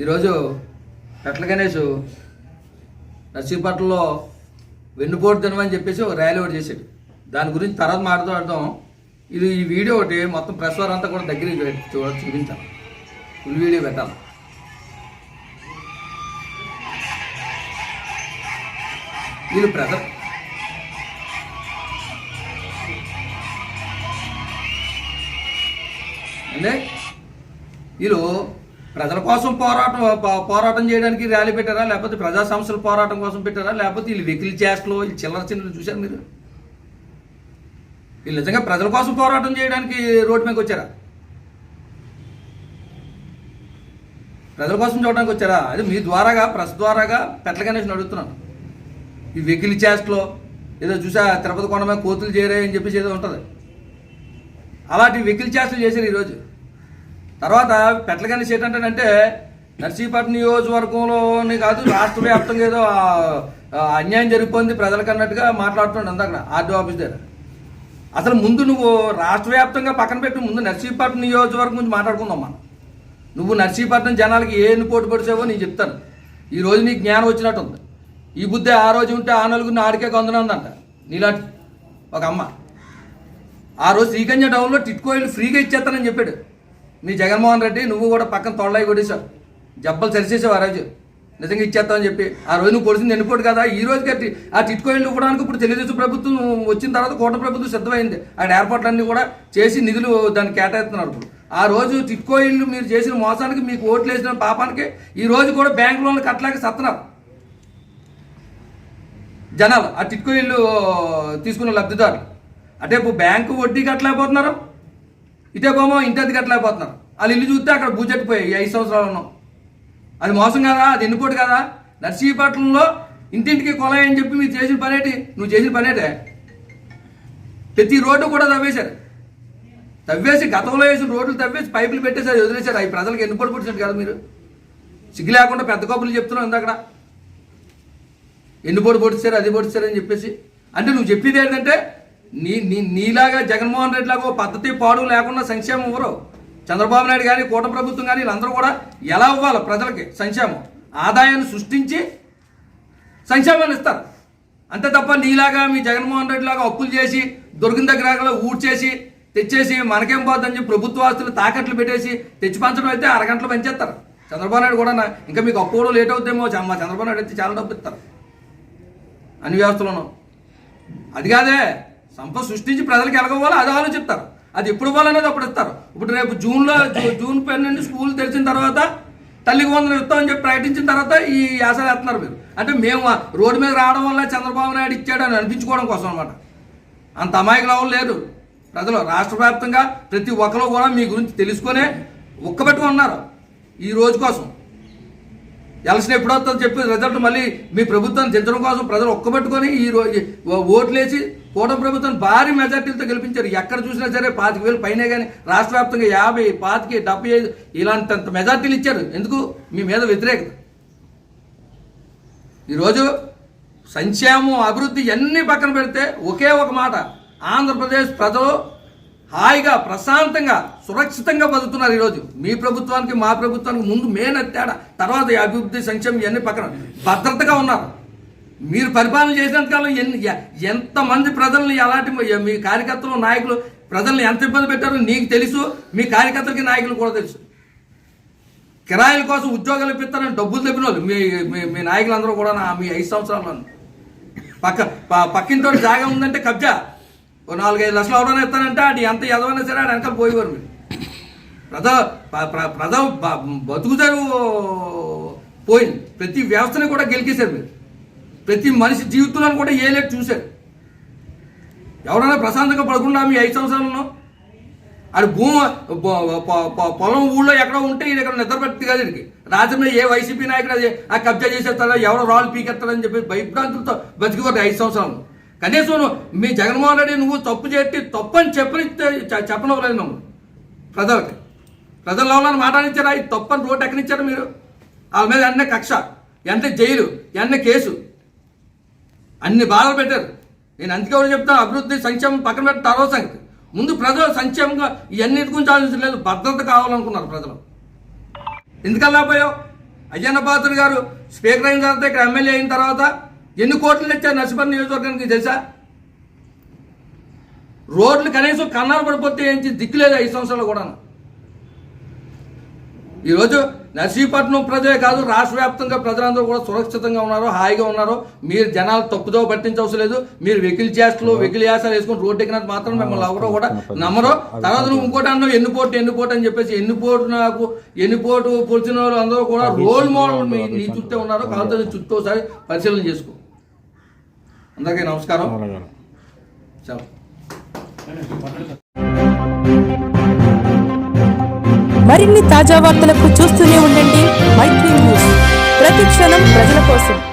ఈరోజు పెట్ల గణేష్ నర్సీపట్నంలో వెన్నుపోటు దినమని చెప్పేసి ఒక ర్యాలీ ఒకటి చేశాడు. దాని గురించి తర్వాత మాట్లాడతాం ఇది ఈ వీడియో ఒకటి మొత్తం ప్రెస్ వారు అంతా కూడా దగ్గరికి చూడ చూపించాలి. ఫుల్ వీడియో పెట్టాలి. వీళ్ళు ప్రజలు అంటే వీళ్ళు ప్రజల కోసం పోరాటం పోరాటం చేయడానికి ర్యాలీ పెట్టారా? లేకపోతే ప్రజా సమస్యల పోరాటం కోసం పెట్టారా? లేకపోతే వీళ్ళు వెకిలి చేష్టలు వీళ్ళు చిల్లర చిన్నలు చూశారు మీరు? వీళ్ళు నిజంగా ప్రజల కోసం పోరాటం చేయడానికి రోడ్డు మీదకి వచ్చారా? ప్రజల కోసం చూడడానికి వచ్చారా? అది మీ ద్వారాగా ప్రెస్ ద్వారాగా పెట్ల గణేష్ అడుగుతున్నాను. ఈ వెకిలి చేష్టలో ఏదో చూసా తిరుపతి కొండ మీద కోతులు చేరాయి అని చెప్పేసి ఏదో ఉంటుంది. అలాంటి వెకిలి చేష్టలు చేశారు ఈరోజు. తర్వాత పెట్ల గణేష్ అంటే నర్సీపట్నం నియోజకవర్గంలోనే కాదు రాష్ట్ర వ్యాప్తంగా ఏదో అన్యాయం జరిగిపోయింది ప్రజలకు అన్నట్టుగా మాట్లాడుతున్నాడు అందాక ఆర్డీ ఆఫీస్ దగ్గర. అసలు ముందు నువ్వు రాష్ట్ర వ్యాప్తంగా పక్కన పెట్టి ముందు నర్సీపట్నం నియోజకవర్గం గురించి మాట్లాడుకుందాం మనం. నువ్వు నర్సీపట్నం జనాలకి ఏ పోటీ పడిచావో నేను చెప్తాను. ఈ రోజు నీకు జ్ఞానం వచ్చినట్టు ఉంది ఈ బుద్ధి ఆ రోజు ఉంటే ఆ నలుగురిని ఆడికే కొందనందంట. నీలాంటి ఒక అమ్మ. ఆ రోజు శ్రీకన్య టౌన్లో టిట్కోయిల్ ఫ్రీగా ఇచ్చేస్తానని చెప్పాడు. మీ జగన్మోహన్ రెడ్డి నువ్వు కూడా పక్కన తొడలాయి కొట్టేశావు. జబ్బలు సరిచేసావు ఆ రోజు. నిజంగా ఇచ్చేస్తామని చెప్పి. ఆ రోజు నువ్వు పొడిచింది ఎన్నిపోటు కదా. ఈ రోజు కట్టి ఆ టిట్కోయిలు ఇవ్వడానికి ఇప్పుడు తెలుగుదేశం ప్రభుత్వం వచ్చిన తర్వాత కోట ప్రభుత్వం సిద్ధమైంది. ఆ ఏర్పాట్లన్నీ కూడా చేసి నిధులు దాన్ని కేటాయిస్తున్నారు ఇప్పుడు. ఆ రోజు టిట్కో ఇల్లు మీరు చేసిన మోసానికి మీకు ఓట్లు వేసిన పాపానికి ఈ రోజు కూడా బ్యాంక్ లోన్లు కట్టలేక సత్తున్నారు. జనాలు ఆ టిట్కో ఇల్లు తీసుకున్న లబ్ధిదారులు. అంటే ఇప్పుడు బ్యాంకు వడ్డీ కట్టలేకపోతున్నారు. ఇదే బొమ్మ ఇంటి కట్టలేకపోతున్నారు వాళ్ళు ఇల్లు చూస్తే అక్కడ బూజెట్టిపోయాయి ఈ ఐదు సంవత్సరాలను అది మోసం కదా? అది ఎన్నుకోటు కదా? నర్సీపట్నంలో ఇంటింటికి కొలాయి అని చెప్పి మీరు చేసిన పనేటి? నువ్వు చేసిన పనేటే? ప్రతి రోడ్డు కూడా తవ్వేశారు. తవ్వేసి గతంలో వేసిన రోడ్లు తవ్వేసి పైపులు పెట్టేసారు వదిలేశారు. అవి ప్రజలకు ఎన్నుకోడు పుట్టినట్టు కదా మీరు. సిగ్గు లేకుండా పెద్ద కబుర్లు చెప్తున్నావు ఇందాక. ఎన్ని పొడి పొడిచారు అది పొడిచారు అని చెప్పేసి. అంటే నువ్వు చెప్పేది ఏంటంటే నీ నీ నీలాగా జగన్మోహన్ రెడ్డి లాగా ఓ పద్ధతి పాడు లేకుండా సంక్షేమం ఇవ్వరు చంద్రబాబు నాయుడు కానీ కూట ప్రభుత్వం కానీ వీళ్ళందరూ కూడా ఎలా ఇవ్వాలి ప్రజలకి సంక్షేమం? ఆదాయాన్ని సృష్టించి సంక్షేమాన్ని ఇస్తారు. అంతే తప్ప నీలాగా మీ జగన్మోహన్ రెడ్డి లాగా అప్పులు చేసి దొరికిన దగ్గర ఊడ్చేసి తెచ్చేసి మనకేం పోద్దని చెప్పి ప్రభుత్వ ఆస్తులు తాకట్లు పెట్టేసి తెచ్చి పంచడం అయితే అరగంటలు పెంచేస్తారు. చంద్రబాబు నాయుడు కూడా ఇంకా మీకు అప్పు కూడా లేట్ అవుతుందేమో మా చంద్రబాబు నాయుడు అయితే చాలా డబ్బు ఇస్తారు. అన్ని వ్యవస్థలోనూ. అది కాదే సంపద సృష్టించి ప్రజలకు ఎలగవ్వాలో అది ఆలోచిస్తారు. అది ఎప్పుడు ఇవ్వాలనేది అప్పుడు ఇస్తారు. ఇప్పుడు రేపు జూన్లో జూ- జూన్ పన్నెండు స్కూల్ తెరిచిన తర్వాత తల్లికి వందలు ఇస్తామని చెప్పి ప్రకటించిన తర్వాత ఈ యాసలు వేస్తున్నారు మీరు. అంటే మేము రోడ్డు మీద రావడం వల్ల చంద్రబాబు నాయుడు ఇచ్చాడు అని అనిపించుకోవడం కోసం అనమాట అంత అమాయకులు ఎవరు లేరు. ప్రజలు రాష్ట్ర వ్యాప్తంగా ప్రతి ఒక్కరు కూడా మీ గురించి తెలుసుకునే ఉక్కబెట్టుకుని ఉన్నారు. ఈ రోజు కోసం. ఎలక్షన్ ఎప్పుడు చెప్పి రిజల్ట్ మళ్ళీ మీ ప్రభుత్వాన్ని దించడం కోసం ప్రజలు ఒక్కబెట్టుకొని ఈ రోజు ఓట్లేసి కూటమి ప్రభుత్వం భారీ మెజార్టీలతో గెలిపించారు. ఎక్కడ చూసినా సరే పాతిక వేలు పైనే కానీ రాష్ట్ర వ్యాప్తంగా యాభై పాతికి డెబ్బై ఐదు ఇలాంటి మెజార్టీలు ఇచ్చారు. ఎందుకు? మీ మీద వ్యతిరేకత. ఈరోజు సంక్షేమం అభివృద్ధి అన్నీ పక్కన పెడితే ఒకే ఒక మాట. ఆంధ్రప్రదేశ్ ప్రజలు హాయిగా ప్రశాంతంగా సురక్షితంగా బతుకుతున్నారు ఈరోజు. మీ ప్రభుత్వానికి మా ప్రభుత్వానికి ముందు మెయిన్ తేడా తర్వాత అభివృద్ధి సంక్షేమం ఇవన్నీ పక్కన. భద్రతగా ఉన్నారు. మీరు పరిపాలన చేసినంతకాలం ఎన్ని ఎంతమంది ప్రజల్ని ఎలాంటి మీ కార్యకర్తలు నాయకులు ప్రజల్ని ఎంత ఇబ్బంది పెట్టారో నీకు తెలుసు మీ కార్యకర్తలకి నాయకులు కూడా తెలుసు. కిరాయిల కోసం ఉద్యోగాలు ఇప్పిస్తారని డబ్బులు తెప్పిన వాళ్ళు మీ మీ- నాయకులందరూ కూడా నా మీ ఐదు సంవత్సరాల్లో పక్క ప- పక్కింటో జాగా ఉందంటే కబ్జా. ఓ నాలుగైదు లక్షలు ఎవరైనా ఇస్తానంటే అది ఎంత ఎదవైనా సరే ఆడు వెనకాల పోయేవారు మీరు. ప్రజ ప్ర- ప్ర- ప్రజ పోయింది. ప్రతి వ్యవస్థని కూడా గెలికేశారు మీరు. ప్రతి మనిషి జీవితంలో కూడా ఏలేట్ చూశారు ఎవరైనా ప్రశాంతంగా పడకుండా మీ ఐదు సంవత్సరాలలో? అది భూమి పొలం ఊళ్ళో ఎక్కడో ఉంటే ఈయన ఎక్కడ నిద్రపెట్టి కాదు కదా ఈయనకి. ఏ వైసీపీ నాయకుడు అది ఆ కబ్జా చేసేస్తారా ఎవరో రాళ్ళు పీకెత్తారని చెప్పి భయభ్రాంతులతో బతికిపోతే ఐదు సంవత్సరాలు. కనీసం నువ్వు మీ జగన్మోహన్ రెడ్డి నువ్వు తప్పు చేసి తప్పు అని చెప్పని చెప్పనవ్వలేదు నువ్వు. ప్రజలకి. ప్రజల వాళ్ళని మాట్లాడించారా? ఈ తప్పు అని రోడ్డు ఎక్కడిచ్చారు మీరు? వాళ్ళ మీద ఎన్న కక్ష ఎంత జైలు ఎన్న కేసు. అన్ని బాధలు పెట్టారు. నేను అందుకే కూడా చెప్తాను అభివృద్ధి సంక్షేమం పక్కన పెట్టిన తర్వాత సంగతి. ముందు ప్రజలు సంక్షేమంగా ఇవన్నిటి గురించి ఆలోచించలేదు భద్రత కావాలనుకున్నారు ప్రజలు. ఎందుకల్లా పోయావు? అయ్యన్న పాత్రుడు గారు స్పీకర్ అయిన తర్వాత ఇక్కడ ఎమ్మెల్యే అయిన తర్వాత ఎన్ని కోట్లు తెచ్చారు నర్సిపల్లి నియోజకవర్గానికి తెలుసా? రోడ్లు కనీసం కన్నాలు పడిపోతే ఏంటి? దిక్కులేదు ఐదు సంవత్సరాలు కూడా ఈరోజు నర్సీపట్నం ప్రజలే కాదు రాష్ట్ర వ్యాప్తంగా ప్రజలందరూ కూడా సురక్షితంగా ఉన్నారు హాయిగా ఉన్నారు. మీరు జనాలు తప్పుదో పట్టించవసరం లేదు. మీరు వెకిల్ చేష్టలు వెకిల్ యాసాలు వేసుకుని రోడ్డు ఎక్కినంత మాత్రం మిమ్మల్ని ఎవరో కూడా నమ్మరు. తర్వాత నువ్వు ఇంకోటి అన్నావు ఎన్నుపోటు ఎన్నుపోటు అని చెప్పేసి ఎన్నుపోటు నాకు ఎన్నుపోటు పొలిచిన వాళ్ళు అందరూ కూడా రోల్ మోడల్ మీ నీ చుట్టే ఉన్నారు. కాలుతో నీ చుట్టూ ఒకసారి పరిశీలన చేసుకో. అందరికీ నమస్కారం. చాలా. మరిన్ని తాజా వార్తలకు చూస్తూనే ఉండండి మైత్రి న్యూస్. ప్రతి క్షణం ప్రజల కోసం.